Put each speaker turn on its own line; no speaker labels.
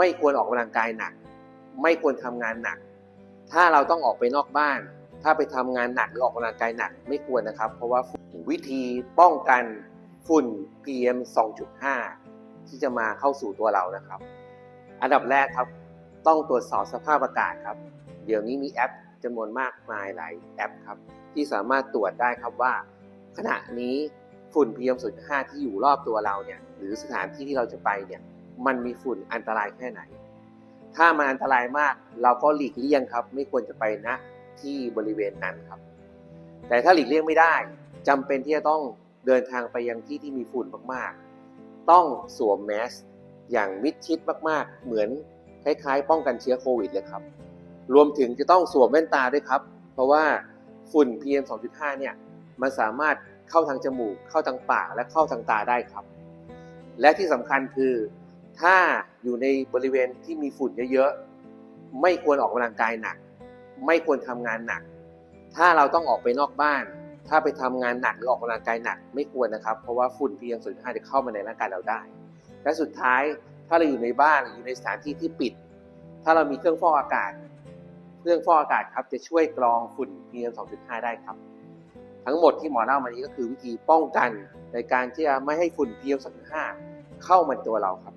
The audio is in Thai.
ไม่ควรออกกำลังกายหนัก ไม่ควรทำงานหนัก ถ้าเราต้องออกไปนอกบ้าน ถ้าไปทำงานหนักหรือออกกำลังกายหนักไม่ควรนะครับ เพราะว่าวิธีป้องกันฝุ่น PM 2.5 ที่จะมาเข้าสู่ตัวเรานะครับ อันดับแรกครับต้องตรวจสอบสภาพอากาศครับ เดี๋ยวนี้มีแอปจำนวนมากมายหลายแอปครับ ที่สามารถตรวจได้ครับว่า ขณะนี้ฝุ่น PM 2.5 ที่อยู่รอบตัวเราเนี่ยหรือสถานที่ที่เราจะไปเนี่ย มันมีฝุ่นอันตรายแค่ไหน ถ้ามันอันตรายมากเราก็หลีกเลี่ยงครับ ไม่ควรจะไปณที่บริเวณนั้นครับ แต่ถ้าหลีกเลี่ยงไม่ได้จำเป็นที่จะต้องเดินทางไปยังที่ที่มีฝุ่นมากๆ ต้องสวมแมสอย่างมิดชิดมากๆ เหมือนคล้ายๆ ป้องกันเชื้อโควิดเลยครับ รวมถึงจะต้องสวมแว่นตาด้วยครับ เพราะว่าฝุ่น PM 2.5 เนี่ย มันสามารถเข้าทางจมูก เข้าทางปาก และเข้าทางตาได้ครับ และที่สำคัญคือ ถ้าอยู่ในบริเวณที่มีฝุ่นเยอะๆ ไม่ควรออกกำลังกายหนัก ไม่ควรทำงานหนัก ถ้าเราต้องออกไปนอกบ้าน ถ้าไปทำงานหนักหรือออกกำลังกายหนัก ไม่ควรนะครับ เพราะว่าฝุ่น PM 2.5จะเข้ามาในร่างกายเราได้ และสุดท้ายถ้าเราอยู่ในบ้านหรืออยู่ในสถานที่ที่ปิด ถ้าเรามีเครื่องฟอกอากาศ เครื่องฟอกอากาศครับจะช่วยกรองฝุ่น PM 2.5 ได้ครับ ทั้งหมดที่หมอเล่ามานี้ก็คือวิธีป้องกันในการที่จะไม่ให้ฝุ่น PM 2.5 เข้ามาตัวเราครับ